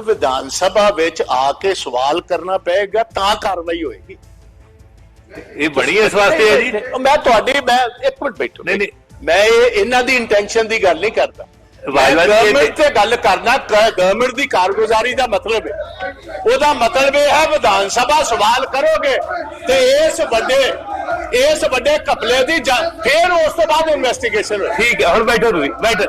ਵਿਧਾਨ ਸਭਾ ਵਿੱਚ ਆ ਕੇ ਸਵਾਲ ਕਰਨਾ ਪਏਗਾ ਤਾਂ ਕਾਰਵਾਈ ਹੋਏਗੀ। ਇਹ ਬਣੀ ਇਸ ਵਾਸਤੇ? ਹੈ ਜੀ ਮੈਂ ਤੁਹਾਡੀ ਮੈਂ ਇੱਕ ਮਿੰਟ ਬੈਠੋ। ਨਹੀਂ, ਨਹੀਂ। ਮੈਂ ਇਹ ਇਹਨਾਂ ਦੀ ਇੰਟੈਂਸ਼ਨ ਦੀ ਗੱਲ ਨਹੀਂ ਕਰਦਾ। ਗਵਰਨਮੈਂਟ ਤੇ ਗੱਲ ਕਰਨਾ ਗਵਰਨਮੈਂਟ ਦੀ ਕਾਰਗੁਜ਼ਾਰੀ ਦਾ ਮਤਲਬ ਹੈ। ਉਹਦਾ ਮਤਲਬ ਇਹ ਹੈ ਵਿਧਾਨ ਸਭਾ ਸਵਾਲ ਕਰੋਗੇ ਤੇ ਇਸ ਵੱਡੇ ਇਸ ਵੱਡੇ ਕਪਲੇ ਦੀ ਫਿਰ ਉਸ ਤੋਂ ਬਾਅਦ ਇਨਵੈਸਟੀਗੇਸ਼ਨ ਠੀਕ ਹੈ ਹੁਣ ਬੈਠੋ ਤੁਸੀਂ ਬੈਠੋ।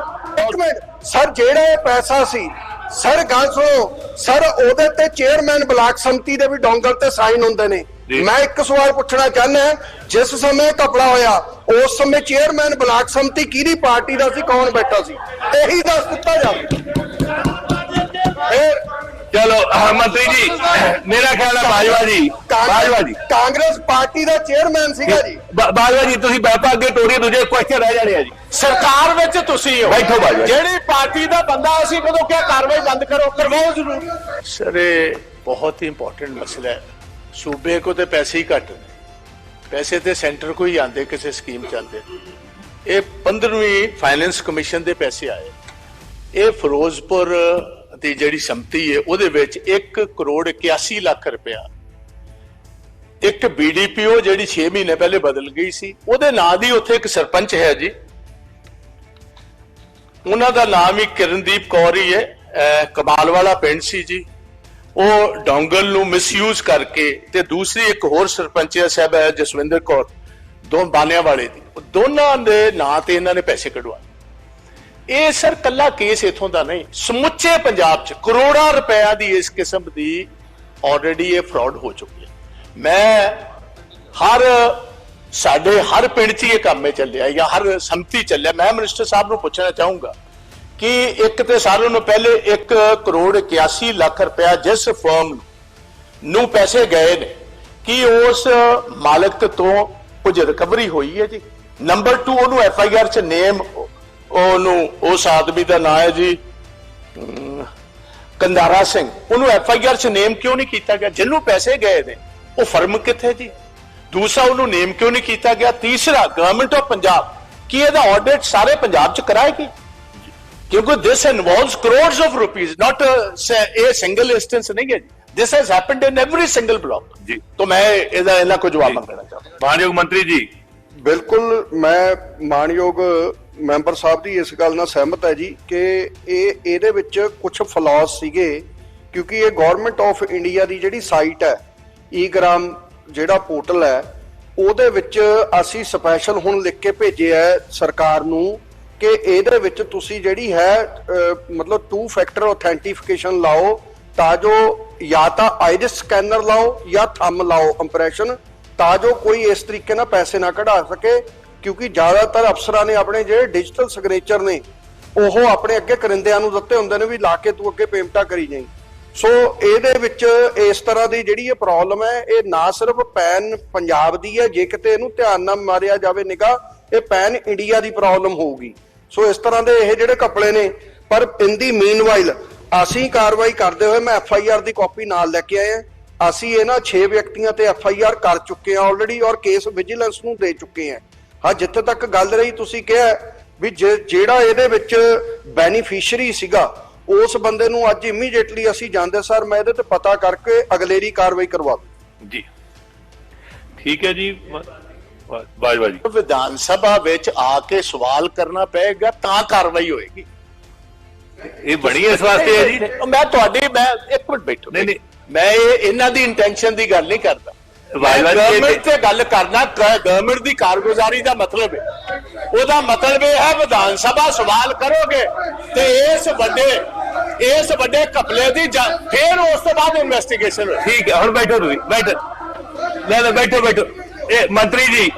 ਸਰ ਜਿਹੜਾ ਇਹ ਪੈਸਾ ਸੀ ਸਰ ਗੱਲ ਸੁਣੋ। ਸਰ ਉਹਦੇ ਤੇ ਚੇਅਰਮੈਨ ਬਲਾਕ ਸੰਮਤੀ ਦੇ ਵੀ ਡੋਂਗਰ ਤੇ ਸਾਈਨ ਹੁੰਦੇ ਨੇ। ਮੈਂ ਇੱਕ ਸਵਾਲ ਪੁੱਛਣਾ ਚਾਹੁੰਦਾ ਜਿਸ ਸਮੇਂ ਕਪੜਾ ਹੋਇਆ ਉਸ ਸਮੇਂ ਚੇਅਰਮੈਨ ਬਲਾਕ ਸੰਮਤੀ ਕਿਹਦੀ ਪਾਰਟੀ ਦਾ ਸੀ ਕੌਣ ਬੈਠਾ ਸੀ? ਇਹੀ ਦੱਸ ਦਿੱਤਾ ਜਾਵੇ। ਫਿਰ ਚਲੋ ਮੰਤਰੀ ਜੀ ਮੇਰਾ ਖਿਆਲ ਹੈ ਬਾਜਵਾ ਜੀ ਬਾਜਵਾ ਜੀ। ਕਾਂਗਰਸ ਪਾਰਟੀ ਦਾ ਚੇਅਰਮੈਨ ਸੀਗਾ ਜੀ। ਬਾਜਵਾ ਜੀ ਤੁਸੀਂ ਬੈਠੋ ਅੱਗੇ ਟੋਰੀ ਦੂਜੇ ਕੁਐਸਚਨ ਰਹਿ ਜਾਣੇ ਆ ਜੀ। ਸਰਕਾਰ ਵਿੱਚ ਤੁਸੀਂ ਹੋ। ਬੈਠੋ ਬਾਜਵਾ। ਜਿਹੜੀ ਪਾਰਟੀ ਦਾ ਬੰਦਾ ਅਸੀਂ ਕਦੋਂ ਕਿਹਾ ਕਾਰਵਾਈ ਬੰਦ ਕਰੋ ਕਰਵਾਓ ਜ਼ਰੂਰ। ਸਰ ਇਹ ਬਹੁਤ ਹੀ ਇੰਪੋਰਟੈਂਟ ਮਸਲਾ ਹੈ। ਸੂਬੇ ਕੋ ਤੇ ਪੈਸੇ ਹੀ ਘੱਟ ਨੇ। ਪੈਸੇ ਤੇ ਸੈਂਟਰ ਕੋ ਹੀ ਆਉਂਦੇ ਕਿਸੇ ਸਕੀਮ ਚੱਲਦੇ। ਇਹ 15ਵੀਂ ਫਾਈਨੈਂਸ ਕਮਿਸ਼ਨ ਦੇ ਪੈਸੇ ਆਏ। ਇਹ ਫਿਰੋਜ਼ਪੁਰ ਦੀ ਜਿਹੜੀ ਸੰਮਤੀ ਹੈ ਉਹਦੇ ਵਿੱਚ 1 ਕਰੋੜ 81 ਲੱਖ ਰੁਪਇਆ। ਇੱਕ ਬੀਡੀਪੀਓ ਜਿਹੜੀ 6 ਮਹੀਨੇ ਪਹਿਲੇ ਬਦਲ ਗਈ ਸੀ, ਉਹਦੇ ਨਾਂ ਦੀ ਉੱਥੇ ਇੱਕ ਸਰਪੰਚ ਹੈ ਜੀ। ਉਹਨਾਂ ਦਾ ਨਾਮ ਹੀ ਕਿਰਨਦੀਪ ਕੌਰ ਹੀ ਹੈ ਕਮਾਲ ਵਾਲਾ ਪਿੰਡ ਸੀ ਜੀ। ਉਹ ਡੋਂਗਲ ਨੂੰ ਮਿਸਯੂਜ਼ ਕਰਕੇ ਤੇ ਦੂਸਰੀ ਇੱਕ ਹੋਰ ਸਰਪੰਚ ਸਾਹਿਬ ਹੈ ਜਸਵਿੰਦਰ ਕੌਰ, ਦੋ ਬਾਨਿਆਂ ਵਾਲੇ ਦੀ ਦੋਨਾਂ ਦੇ ਨਾਂ ਤੇ ਇਹਨਾਂ ਨੇ ਪੈਸੇ ਕਢਵਾਏ। ਇਹ ਸਰ ਕੱਲਾ ਕੇਸ ਇਥੋਂ ਦਾ ਨਹੀਂ, ਸਮੁੱਚੇ ਪੰਜਾਬ 'ਚ ਕਰੋੜਾਂ ਰੁਪਇਆ ਦੀ ਇਸ ਕਿਸਮ ਦੀ ਆਲਰੇਡੀ ਇਹ ਫਰਾਡ ਹੋ ਚੁੱਕੀ ਹੈ। ਮੈਂ ਹਰ, ਸਾਡੇ ਹਰ ਪਿੰਡ 'ਚ ਇਹ ਕੰਮ ਇਹ ਚੱਲਿਆ ਜਾਂ ਹਰ ਸੰਮਤੀ ਚੱਲਿਆ। ਮੈਂ ਮਿਨਿਸਟਰ ਸਾਹਿਬ ਨੂੰ ਪੁੱਛਣਾ ਚਾਹੂੰਗਾ ਕਿ ਇੱਕ ਤੇ ਸਾਰਿਆਂ ਨੂੰ ਪਹਿਲੇ 1 ਕਰੋੜ 81 ਲੱਖ ਰੁਪਇਆ ਜਿਸ ਫਰਮ ਨੂੰ ਪੈਸੇ ਗਏ ਨੇ, ਕਿ ਉਸ ਮਾਲਕ ਤੋਂ ਕੁਝ ਰਿਕਵਰੀ ਹੋਈ ਹੈ ਜੀ? ਨੰਬਰ 2 ਉਹਨੂੰ ਐਫ ਆਈ ਆਰ ਚ ਨੇਮ ਉਹਨੂੰ ਉਸ ਆਦਮੀ ਦਾ ਨਾਮ ਹੈ ਜੀ ਕੰਦਾਰਾ ਸਿੰਘ। ਉਹਨੂੰ ਐਫ ਆਈ ਆਰ ਚ ਨੇਮ ਕਿਉਂ ਨਹੀਂ ਕੀਤਾ ਗਿਆ? ਜਿਹਨੂੰ ਪੈਸੇ ਗਏ ਨੇ ਉਹ ਫਰਮ ਕਿੱਥੇ ਜੀ? ਦੂਸਰਾ ਉਹਨੂੰ ਨੇਮ ਕਿਉਂ ਨਹੀਂ ਕੀਤਾ ਗਿਆ? ਤੀਸਰਾ ਗਵਰਨਮੈਂਟ ਆਫ ਪੰਜਾਬ। ਕੀ ਇਹਦਾ ਆਡਿਟ ਸਾਰੇ ਪੰਜਾਬ ਚ ਕਰਾਏਗੀ ਕਿਉਂਕਿ involves crores of rupees not a, a single instance ਨਹੀਂ ਹੈ। ਜੀ has happened in every single block ਜੀ। तो मैं ਇਹਦਾ ਇਹਨਾਂ ਕੋ ਜਵਾਬ ਮੰਗਣਾ ਚਾਹੁੰਦਾ। ਮਾਨਯੋਗ ਮੰਤਰੀ ਜੀ। ਬਿਲਕੁਲ ਮੈਂ ਮਾਨਯੋਗ ਮੈਂਬਰ ਸਾਹਿਬ ਦੀ ਇਸ ਗੱਲ ਨਾਲ ਸਹਿਮਤ ਹੈ ਜੀ ਕਿ ਇਹ ਇਹਦੇ ਵਿੱਚ ਕੁਝ ਫਲॉस ਸੀਗੇ, ਕਿਉਂਕਿ ਇਹ ਗਵਰਨਮੈਂਟ ਆਫ ਇੰਡੀਆ ਦੀ ਜਿਹੜੀ ਸਾਈਟ ਹੈ ਈਗ੍ਰਾਮ ਜਿਹੜਾ ਪੋਰਟਲ ਹੈ, ਉਹਦੇ ਵਿੱਚ ਅਸੀਂ ਸਪੈਸ਼ਲ ਹੁਣ ਲਿਖ ਕੇ ਭੇਜਿਆ ਹੈ ਸਰਕਾਰ ਨੂੰ ਕਿ ਇਹਦੇ ਵਿੱਚ ਤੁਸੀਂ ਜਿਹੜੀ ਹੈ ਮਤਲਬ ਟੂ ਫੈਕਟਰ ਆਥੈਂਟੀਫਿਕੇਸ਼ਨ ਲਾਓ, ਤਾਂ ਜੋ ਜਾਂ ਤਾਂ ਆਈਰਿਸ ਸਕੈਨਰ ਲਾਓ ਜਾਂ ਥੰਮ ਲਾਓ ਇੰਪ੍ਰੈਸ਼ਨ ਤਾਂ ਜੋ ਕੋਈ ਇਸ ਤਰੀਕੇ ਨਾਲ ਪੈਸੇ ਨਾ ਕਢਾ ਸਕੇ। ਕਿਉਂਕਿ ਜ਼ਿਆਦਾਤਰ ਅਫਸਰਾਂ ਨੇ ਆਪਣੇ ਜਿਹੜੇ ਡਿਜੀਟਲ ਸਿਗਨੇਚਰ ਨੇ, ਉਹ ਆਪਣੇ ਅੱਗੇ ਕਰਿੰਦਿਆਂ ਨੂੰ ਦਿੱਤੇ ਹੁੰਦੇ ਨੇ ਵੀ ਲਾ ਕੇ ਤੂੰ ਅੱਗੇ ਪੇਮੈਂਟਾਂ ਕਰੀ ਜਾਈਂ। ਸੋ ਇਹਦੇ ਵਿੱਚ ਇਸ ਤਰ੍ਹਾਂ ਦੀ ਜਿਹੜੀ ਇਹ ਪ੍ਰੋਬਲਮ ਹੈ, ਇਹ ਨਾ ਸਿਰਫ ਪੈਨ ਪੰਜਾਬ ਦੀ ਹੈ, ਜੇ ਕਿਤੇ ਇਹਨੂੰ ਧਿਆਨ ਨਾ ਮਾਰਿਆ ਜਾਵੇ ਨਿਗਾ ਇਹ ਪੈਨ ਇੰਡੀਆ ਦੀ ਪ੍ਰੋਬਲਮ ਹੋਊਗੀ। ਸੋ ਇਸ ਤਰ੍ਹਾਂ ਦੇ ਇਹ ਜਿਹੜੇ ਕਪੜੇ ਨੇ, ਪਰ ਪਿੰਦੀ ਦੀ ਮੀਨਵਾਈਲ ਅਸੀਂ ਕਾਰਵਾਈ ਕਰਦੇ ਹੋਏ ਮੈਂ ਐਫ ਆਈ ਆਰ ਦੀ ਕਾਪੀ ਨਾਲ ਲੈ ਕੇ ਆਏ ਹਾਂ ਅਸੀਂ ਇਹਨਾਂ 6 ਵਿਅਕਤੀਆਂ ਤੇ ਐਫ ਆਈ ਆਰ ਕਰ ਚੁੱਕੇ ਹਾਂ ਆਲਰੇਡੀ ਔਰ ਕੇਸ ਵਿਜੀਲੈਂਸ ਨੂੰ ਦੇ ਚੁੱਕੇ ਹਾਂ। ਹਾਂ ਜਿੱਥੇ ਤੱਕ ਗੱਲ ਰਹੀ ਤੁਸੀਂ ਕਿਹਾ ਵੀ ਜੇ- ਜਿਹੜਾ ਇਹਦੇ ਵਿੱਚ ਬੈਨੀਫੀਸ਼ੀਅਰੀ ਸੀਗਾ ਉਸ ਬੰਦੇ ਨੂੰ ਅੱਜ ਇਮੀਡੀਏਟਲੀ ਅਸੀਂ ਜਾਂਦੇ ਸਰ ਮੈਂ ਇਹਦੇ ਤੇ ਪਤਾ ਕਰਕੇ ਅਗਲੇਰੀ ਕਾਰਵਾਈ ਕਰਵਾ ਦੂੰ। ਜੀ। ਠੀਕ ਹੈ ਜੀ। ਬਾਜਵਾ ਜੀ। ਵਿਧਾਨ ਸਭਾ ਵਿੱਚ ਆ ਕੇ ਸਵਾਲ ਕਰਨਾ ਪਏਗਾ ਤਾਂ ਕਾਰਵਾਈ ਹੋਏਗੀ। ਇਹ ਬਣੀ ਇਸ ਵਾਸਤੇ ਹੈ ਜੀ। ਮੈਂ ਤੁਹਾਡੀ ਮੈਂ ਇੱਕ ਮਿੰਟ ਬੈਠੋ। ਨਹੀਂ, ਨਹੀਂ। ਮੈਂ ਇਹ ਇਹਨਾਂ ਦੀ ਇੰਟੈਂਸ਼ਨ ਦੀ ਗੱਲ ਨਹੀਂ ਕਰਦਾ। ਗਵਰਨਮੈਂਟ ਤੇ ਗੱਲ ਕਰਨਾ ਗਵਰਨਮੈਂਟ ਦੀ ਕਾਰਗੁਜ਼ਾਰੀ ਦਾ ਮਤਲਬ ਹੈ। ਉਹਦਾ ਮਤਲਬ ਇਹ ਹੈ ਵਿਧਾਨ ਸਭਾ ਸਵਾਲ ਕਰੋਗੇ ਤੇ ਇਸ ਵੱਡੇ ਇਸ ਵੱਡੇ ਕਪਲੇ ਦੀ ਫਿਰ ਉਸ ਤੋਂ ਬਾਅਦ ਇਨਵੈਸਟੀਗੇਸ਼ਨ ਠੀਕ ਹੈ ਹੁਣ ਬੈਠੋ ਤੁਸੀਂ ਬੈਠੋ। ਲੈ ਲੈ ਬੈਠੋ ਬੈਠੋ। ਇਹ ਮੰਤਰੀ ਜੀ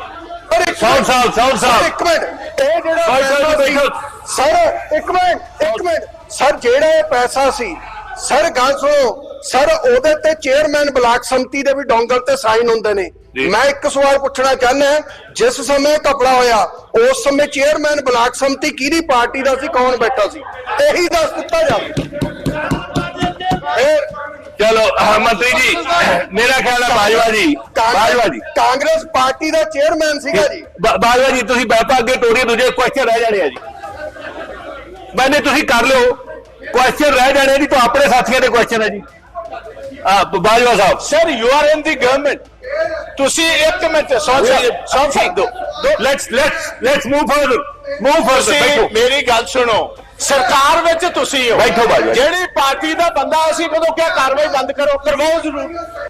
ਸਾਊਂਡ ਸਾਹਿਬ ਸਾਊਂਡ ਸਾਹਿਬ ਇੱਕ ਮਿੰਟ ਇਹ ਜਿਹੜਾ। ਸਰ ਇੱਕ ਮਿੰਟ ਇੱਕ ਮਿੰਟ। ਸਰ ਜਿਹੜਾ ਇਹ ਪੈਸਾ ਸੀ ਸਰ ਗੱਲ ਸੁਣੋ। ਸਰ ਉਹਦੇ ਤੇ ਚੇਅਰਮੈਨ ਬਲਾਕ ਸੰਮਤੀ ਦੇ ਵੀ ਡੋਂਗਲ ਤੇ ਸਾਈਨ ਹੁੰਦੇ ਨੇ। ਮੈਂ ਇੱਕ ਸਵਾਲ ਪੁੱਛਣਾ ਚਾਹੁੰਦਾ ਜਿਸ ਸਮੇਂ ਕਪੜਾ ਹੋਇਆ ਉਸ ਸਮੇਂ ਚੇਅਰਮੈਨ ਬਲਾਕ ਸੰਮਤੀ ਕਿਹਦੀ ਪਾਰਟੀ ਦਾ ਸੀ ਕੌਣ ਬੈਠਾ ਸੀ? ਇਹੀ ਦੱਸ ਦਿੱਤਾ ਜਾਵੇ। ਫਿਰ ਚਲੋ ਮੰਤਰੀ ਜੀ ਮੇਰਾ ਖਿਆਲ ਹੈ ਬਾਜਵਾ ਜੀ ਬਾਜਵਾ ਜੀ। ਕਾਂਗਰਸ ਪਾਰਟੀ ਦਾ ਚੇਅਰਮੈਨ ਸੀਗਾ ਜੀ। ਬਾਜਵਾ ਜੀ ਤੁਸੀਂ ਬੈਠੋ ਅੱਗੇ ਟੋਰੀ ਦੂਜੇ ਕੁਐਸਚਨ ਰਹਿ ਜਾਣੇ ਆ ਜੀ। ਮੈਨੇ ਤੁਸੀਂ ਕਰ ਲਿਓ। ਕੁਐਸਚਨ ਰਹਿ ਜਾਣੇ ਜੀ ਤੋਂ ਆਪਣੇ ਸਾਥੀਆਂ ਦੇ ਕੁਐਸਚਨ ਹੈ ਜੀ। Bajwa Sahib. Sir you are in the government ਤੁਸੀਂ ਇੱਕ ਮਿੰਟ ਸੌ ਸੌ ਸਕਦੇ let's let's let's move further move further ਬੈਠੋ। ਮੇਰੀ ਗੱਲ ਸੁਣੋ। ਸਰਕਾਰ ਵਿੱਚ ਤੁਸੀਂ ਹੋ। ਬੈਠੋ। ਜਿਹੜੀ ਪਾਰਟੀ ਦਾ ਬੰਦਾ ਅਸੀਂ ਕਦੋਂ ਕਿਹਾ ਕਾਰਵਾਈ ਬੰਦ ਕਰੋ ਕਰਵਾਓ ਜ਼ਰੂਰ।